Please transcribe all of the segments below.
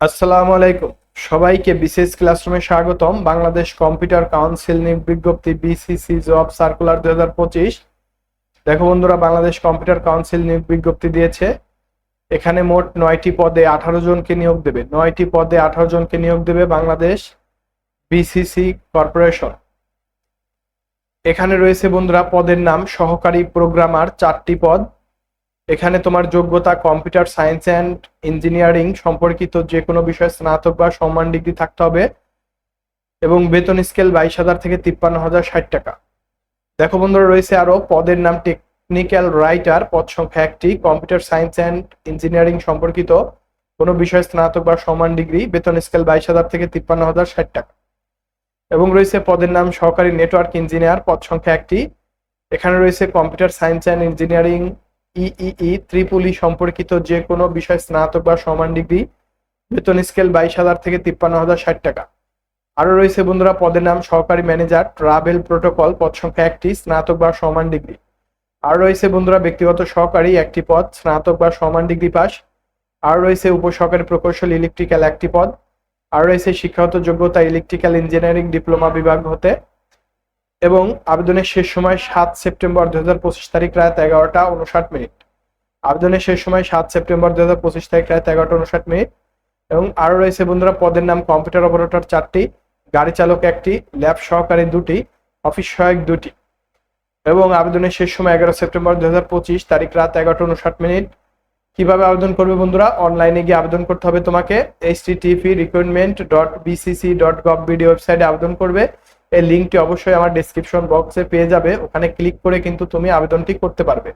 আসসালামু আলাইকুম। সবাইকে বিশেষ ক্লাসরুমে স্বাগতম। বাংলাদেশ কম্পিউটার কাউন্সিল নিয়োগ বিজ্ঞপ্তি বিসিসি জব সার্কুলার দুই হাজার পঁচিশ। দেখো বন্ধুরা, বাংলাদেশ কম্পিউটার কাউন্সিল নিয়োগ বিজ্ঞপ্তি দিয়েছে। এখানে মোট নয়টি পদে আঠারো জনকে নিয়োগ দেবে। নয়টি পদে আঠারো জনকে নিয়োগ দেবে বাংলাদেশ বিসিসি কর্পোরেশন। এখানে রয়েছে বন্ধুরা, পদের নাম সহকারী প্রোগ্রামার চারটি পদ। এখানে তোমার যোগ্যতা কম্পিউটার সায়েন্স অ্যান্ড ইঞ্জিনিয়ারিং সম্পর্কিত যে কোনো বিষয়ে স্নাতক বা সম্মান ডিগ্রি থাকতে হবে। এবং বেতন স্কেল বাইশ হাজার থেকে তিপ্পান্ন হাজার ষাট টাকা। দেখো বন্ধুরা, রয়েছে আরও পদের নাম টেকনিক্যাল রাইটার পদ সংখ্যা একটি, কম্পিউটার সায়েন্স অ্যান্ড ইঞ্জিনিয়ারিং সম্পর্কিত কোনো বিষয়ে স্নাতক বা সমান ডিগ্রি, বেতন স্কেল বাইশ হাজার থেকে তিপ্পান্ন হাজার ষাট টাকা। এবং রয়েছে পদের নাম সহকারী নেটওয়ার্ক ইঞ্জিনিয়ার পদ সংখ্যা একটি। এখানে রয়েছে computer science and engineering EEE ত্রিপুলি সম্পর্কিত যে কোনো বিষয় স্নাতক বা সমান ডিগ্রি, বেতন স্কেল বাইশ হাজার থেকে তিপ্পান্ন হাজার ষাট টাকা। আরও রয়েছে বন্ধুরা, পদের নাম সহকারী ম্যানেজার, ট্রাভেল প্রোটোকল, পদ সংখ্যা একটি, স্নাতক বা সমান ডিগ্রি। আর রয়েছে বন্ধুরা, ব্যক্তিগত সহকারী, একটি পদ, স্নাতক বা সমান ডিগ্রি পাস। আর রয়েছে উপসহকারী প্রকৌশল, ইলেকট্রিক্যাল একটি পদ। আর রয়েছে শিক্ষাগত যোগ্যতা, ইলেকট্রিক্যাল ইঞ্জিনিয়ারিং ডিপ্লোমা বিভাগ হতে। এবং আবেদনের শেষ সময় সাত সেপ্টেম্বর দু হাজার পঁচিশ তারিখ রাত এগারোটা উনষাট মিনিট। আবেদনের শেষ সময় সাত সেপ্টেম্বর দু হাজার পঁচিশ তারিখ রাত এগারোটা উনষাট মিনিট এবং আরও রয়েছে বন্ধুরা পদের নাম, কম্পিউটার অপারেটর চারটি, গাড়ি চালক একটি, ল্যাব সহকারী দুটি, অফিস সহায়ক দুটি। এবং আবেদনের শেষ সময় এগারো সেপ্টেম্বর দু হাজার পঁচিশ তারিখ রাত এগারোটা উনষাট মিনিট। কীভাবে আবেদন করবে বন্ধুরা? অনলাইনে গিয়ে আবেদন করতে হবে তোমাকে। H TP recruitment dot BCC dot gov BD ওয়েবসাইটে আবেদন করবে। এই লিঙ্কটি অবশ্যই আমার ডিসক্রিপশন বক্সে পেয়ে যাবে। ওখানে ক্লিক করে কিন্তু তুমি আবেদনটি করতে পারবে।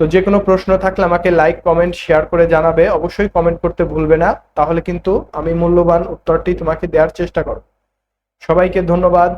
তো যে কোনো প্রশ্ন থাকলে আমাকে লাইক কমেন্ট শেয়ার করে জানাবে। অবশ্যই কমেন্ট করতে ভুলবে না। তাহলে কিন্তু আমি মূল্যবান উত্তরটি তোমাকে দেওয়ার চেষ্টা করব। সবাইকে ধন্যবাদ।